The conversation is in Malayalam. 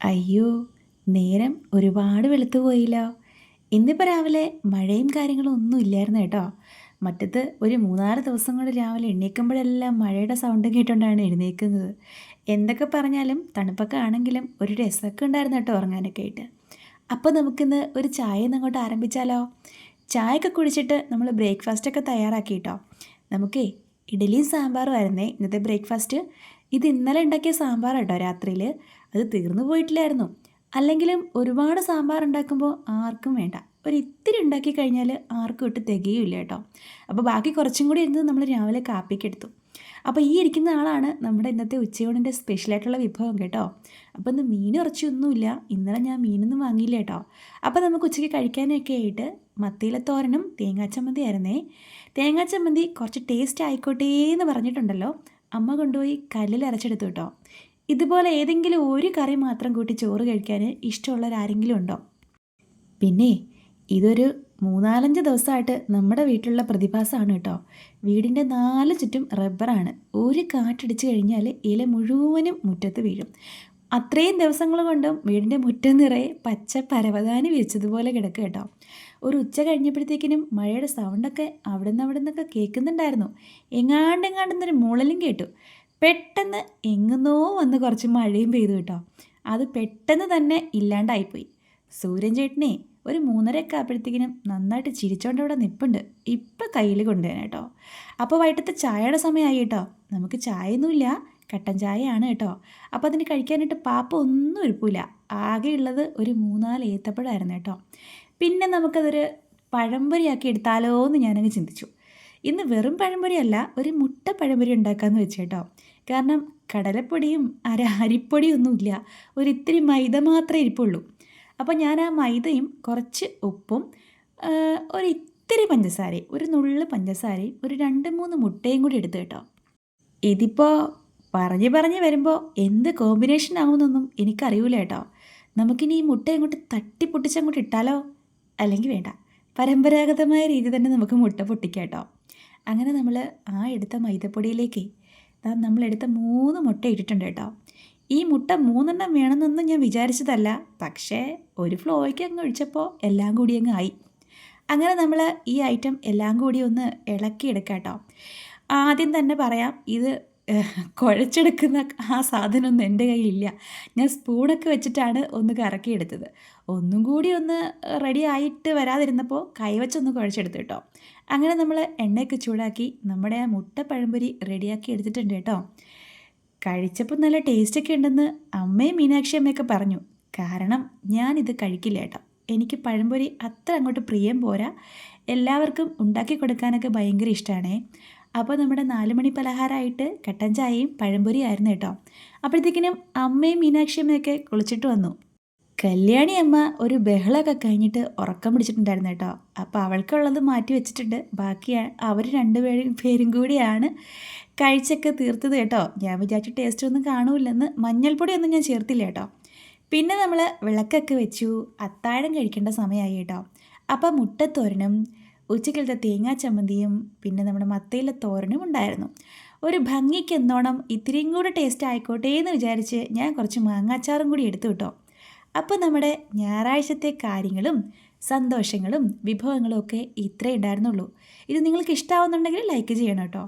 അയ്യോ നേരം ഒരുപാട് വെളുത്തു പോയില്ലോ. ഇന്നിപ്പോൾ രാവിലെ മഴയും കാര്യങ്ങളും ഒന്നും ഇല്ലായിരുന്നു കേട്ടോ. മറ്റത്ത് ഒരു മൂന്നാൽ ദിവസം കൊണ്ട് രാവിലെ എണീക്കുമ്പോഴെല്ലാം മഴയുടെ സൗണ്ട് കേട്ടുകൊണ്ടാണ് എഴുന്നേൽക്കുന്നത് എന്തൊക്കെ പറഞ്ഞാലും തണുപ്പൊക്കെ ആണെങ്കിലും ഒരു രസമൊക്കെ ഉണ്ടായിരുന്നു കേട്ടോ ഉറങ്ങാനൊക്കെ ആയിട്ട്. അപ്പോൾ നമുക്കിന്ന് ഒരു ചായ അങ്ങോട്ട് ആരംഭിച്ചാലോ? ചായയൊക്കെ കുടിച്ചിട്ട് നമ്മൾ ബ്രേക്ക്ഫാസ്റ്റൊക്കെ തയ്യാറാക്കി കേട്ടോ. നമുക്കേ ഇഡലിയും സാമ്പാറും ആയിരുന്നേ ഇന്നത്തെ ബ്രേക്ക്ഫാസ്റ്റ് ഇത് ഇന്നലെ ഉണ്ടാക്കിയ സാമ്പാർ കേട്ടോ രാത്രിയിൽ അത് തീർന്നു പോയിട്ടില്ലായിരുന്നു. അല്ലെങ്കിലും ഒരുപാട് സാമ്പാർ ഉണ്ടാക്കുമ്പോൾ ആർക്കും വേണ്ട. ഒരു ഇത്തിരി ഉണ്ടാക്കി കഴിഞ്ഞാൽ ആർക്കും ഇട്ട് തികയില്ല കേട്ടോ. അപ്പോൾ ബാക്കി കുറച്ചും കൂടി ഇരുന്നത് നമ്മൾ രാവിലെ കാപ്പിക്കെടുത്തു അപ്പോൾ ഈ ഇരിക്കുന്ന ആളാണ് നമ്മുടെ ഇന്നത്തെ ഉച്ചയൂണിന്റെ സ്പെഷ്യലായിട്ടുള്ള വിഭവം കേട്ടോ. അപ്പോൾ ഇന്ന് മീൻ ഇറച്ചിയൊന്നുമില്ല. ഇന്നലെ ഞാൻ മീനൊന്നും വാങ്ങിയില്ല കേട്ടോ. അപ്പോൾ നമുക്ക് ഉച്ചയ്ക്ക് കഴിക്കാനൊക്കെ ആയിട്ട് മത്തിയിലെ തോരനും തേങ്ങാച്ചമ്മന്തി ആയിരുന്നേ തേങ്ങാച്ചമ്മന്തി കുറച്ച് ടേസ്റ്റ് ആയിക്കോട്ടേ എന്ന് പറഞ്ഞിട്ടുണ്ടല്ലോ. അമ്മ കൊണ്ടുപോയി കല്ലിൽ അരച്ചെടുത്തു കേട്ടോ. ഇതുപോലെ ഏതെങ്കിലും ഒരു കറി മാത്രം കൂട്ടി ചോറ് കഴിക്കാൻ ഇഷ്ടമുള്ളവരാരെങ്കിലും ഉണ്ടോ? പിന്നെ ഇതൊരു മൂന്നാലഞ്ച് ദിവസമായിട്ട് നമ്മുടെ വീട്ടിലുള്ള പ്രതിഭാസമാണ് കേട്ടോ. വീടിന്റെ നാല് ചുറ്റും റബ്ബറാണ് ഒരു കാറ്റടിച്ച് കഴിഞ്ഞാൽ ഇല മുഴുവനും മുറ്റത്ത് വീഴും. അത്രയും ദിവസങ്ങൾ കൊണ്ടും വീടിന്റെ മുറ്റം നിറയെ പച്ച പരവതാനി വിരിച്ചതുപോലെ കിടക്കുക കേട്ടോ. ഒരു ഉച്ച കഴിഞ്ഞപ്പോഴത്തേക്കിനും മഴയുടെ സൗണ്ടൊക്കെ അവിടെ നിന്ന് അവിടെ നിന്നൊക്കെ കേൾക്കുന്നുണ്ടായിരുന്നു. എങ്ങാണ്ടെങ്ങാണ്ടെന്നൊരു മുളലും കേട്ടു. പെട്ടെന്ന് എങ്ങുന്നോ വന്ന് കുറച്ച് മഴയും പെയ്തു കേട്ടോ. അത് പെട്ടെന്ന് തന്നെ ഇല്ലാണ്ടായിപ്പോയി. സൂര്യൻ ചേട്ടനെ ഒരു മൂന്നരയൊക്കെ ആയപ്പോഴത്തേക്കിനും നന്നായിട്ട് ചിരിച്ചോണ്ട് അവിടെ നിൽപ്പുണ്ട് ഇപ്പം കയ്യിൽ കൊണ്ടുവരാൻ കേട്ടോ. അപ്പോൾ വൈകിട്ടത്തെ ചായയുടെ സമയമായി കേട്ടോ. നമുക്ക് ചായയൊന്നുമില്ല കട്ടൻ ചായയാണ് കേട്ടോ. അപ്പോൾ അതിന് കഴിക്കാനായിട്ട് പാപ്പ ഒന്നും ഒരുപ്പില്ല ആകെയുള്ളത് ഒരു മൂന്നാൽ ഏത്തപ്പഴമായിരുന്നു കേട്ടോ. പിന്നെ നമുക്കതൊരു പഴംപൊരിയാക്കി എടുത്താലോ എന്ന് ഞാനങ്ങ് ചിന്തിച്ചു. ഇന്ന് വെറും പഴംപൊരിയല്ല ഒരു മുട്ട പഴംപൊരി ഉണ്ടാക്കാമെന്ന് വെച്ചു കേട്ടോ. കാരണം കടലപ്പൊടിയും അര അരിപ്പൊടിയും ഒന്നുമില്ല ഒരിത്തിരി മൈദ മാത്രമേ ഇരിപ്പുള്ളൂ. അപ്പോൾ ഞാൻ ആ മൈദയും കുറച്ച് ഉപ്പും ഒരു ഒരിത്തിരി പഞ്ചസാരയും ഒരു നുള്ളു പഞ്ചസാരയും ഒരു രണ്ട് മൂന്ന് മുട്ടയും കൂടി എടുത്ത് കേട്ടോ. ഇതിപ്പോൾ പറഞ്ഞ് പറഞ്ഞ് വരുമ്പോൾ എന്ത് കോമ്പിനേഷൻ ആവുമെന്നൊന്നും എനിക്കറിയൂല കേട്ടോ. നമുക്കിനി ഈ മുട്ട ഇങ്ങോട്ട് തട്ടി പൊട്ടിച്ചങ്ങോട്ട് ഇട്ടാലോ? അല്ലെങ്കിൽ വേണ്ട. പരമ്പരാഗതമായ രീതി തന്നെ നമുക്ക് മുട്ട പൊട്ടിക്കാം കേട്ടോ. അങ്ങനെ നമ്മൾ ആ എടുത്ത മൈദപ്പൊടിയിലേക്ക് നമ്മളെടുത്ത മൂന്ന് മുട്ട ഇട്ടിട്ടുണ്ട് കേട്ടോ. ഈ മുട്ട മൂന്നെണ്ണം വേണമെന്നൊന്നും ഞാൻ വിചാരിച്ചതല്ല. പക്ഷേ ഒരു ഫ്ലോയ്ക്ക് അങ്ങ് ഒഴിച്ചപ്പോൾ എല്ലാം കൂടി അങ്ങ് ആയി. അങ്ങനെ നമ്മൾ ഈ ഐറ്റം എല്ലാം കൂടി ഒന്ന് ഇളക്കിയെടുക്കാം കേട്ടോ. ആദ്യം തന്നെ പറയാം ഇത് കുഴച്ചെടുക്കുന്ന ആ സാധനമൊന്നും എന്റെ കയ്യിലില്ല. ഞാൻ സ്പൂണൊക്കെ വെച്ചിട്ടാണ് ഒന്ന് കറക്കിയെടുത്തത്. ഒന്നും കൂടി ഒന്ന് റെഡി ആയിട്ട് വരാതിരുന്നപ്പോൾ കൈവച്ചൊന്ന് കുഴച്ചെടുത്തു കേട്ടോ. അങ്ങനെ നമ്മൾ എണ്ണയൊക്കെ ചൂടാക്കി നമ്മുടെ ആ മുട്ട പഴംപൊരി റെഡിയാക്കി എടുത്തിട്ടുണ്ട് കേട്ടോ. കഴിച്ചപ്പോൾ നല്ല ടേസ്റ്റൊക്കെ ഉണ്ടെന്ന് അമ്മയും മീനാക്ഷി അമ്മയൊക്കെ പറഞ്ഞു. കാരണം ഞാനിത് കഴിക്കില്ല കേട്ടോ. എനിക്ക് പഴംപൊരി അത്ര അങ്ങോട്ട് പ്രിയം പോരാ. എല്ലാവർക്കും ഉണ്ടാക്കി കൊടുക്കാനൊക്കെ ഭയങ്കര ഇഷ്ടമാണേ അപ്പോൾ നമ്മുടെ നാല് മണി പലഹാരമായിട്ട് കട്ടൻ ചായയും പഴംപൊരി ആയിരുന്നു കേട്ടോ. അപ്പോഴത്തേക്കിനും അമ്മയും മീനാക്ഷിയമ്മയൊക്കെ കുളിച്ചിട്ട് വന്നു. കല്യാണി അമ്മ ഒരു ബഹളമൊക്കെ കഴിഞ്ഞിട്ട് ഉറക്കം പിടിച്ചിട്ടുണ്ടായിരുന്നു കേട്ടോ. അപ്പോൾ അവൾക്കുള്ളത് മാറ്റി വെച്ചിട്ടുണ്ട്. ബാക്കി അവർ രണ്ടുപേരും പേരും കൂടിയാണ് കഴിച്ചൊക്കെ തീർത്തത് കേട്ടോ. ഞാൻ വിചാരിച്ചു ടേസ്റ്റ് ഒന്നും കാണൂലെന്ന് മഞ്ഞൾപ്പൊടിയൊന്നും ഞാൻ ചേർത്തില്ല കേട്ടോ. പിന്നെ നമ്മൾ വിളക്കൊക്കെ വെച്ചു. അത്താഴം കഴിക്കേണ്ട സമയമായി കേട്ടോ. അപ്പോൾ മുട്ടത്തോരനും ഉച്ചക്കലത്തെ തേങ്ങാ ചമ്മന്തിയും പിന്നെ നമ്മുടെ മത്തയിലെ തോരനും ഉണ്ടായിരുന്നു. ഒരു ഭംഗിക്ക് എന്നോണം ഇത്തിരിയും കൂടെ ടേസ്റ്റ് ആയിക്കോട്ടെ എന്ന് വിചാരിച്ച് ഞാൻ കുറച്ച് മാങ്ങാച്ചാറും കൂടി എടുത്തു കിട്ടോ. അപ്പോൾ നമ്മുടെ ഞായറാഴ്ചത്തെ കാര്യങ്ങളും സന്തോഷങ്ങളും വിഭവങ്ങളും ഒക്കെ ഇത്രേ ഉണ്ടായിരുന്നുള്ളൂ. ഇത് നിങ്ങൾക്ക് ഇഷ്ടമാവുന്നുണ്ടെങ്കിൽ ലൈക്ക് ചെയ്യണം കേട്ടോ.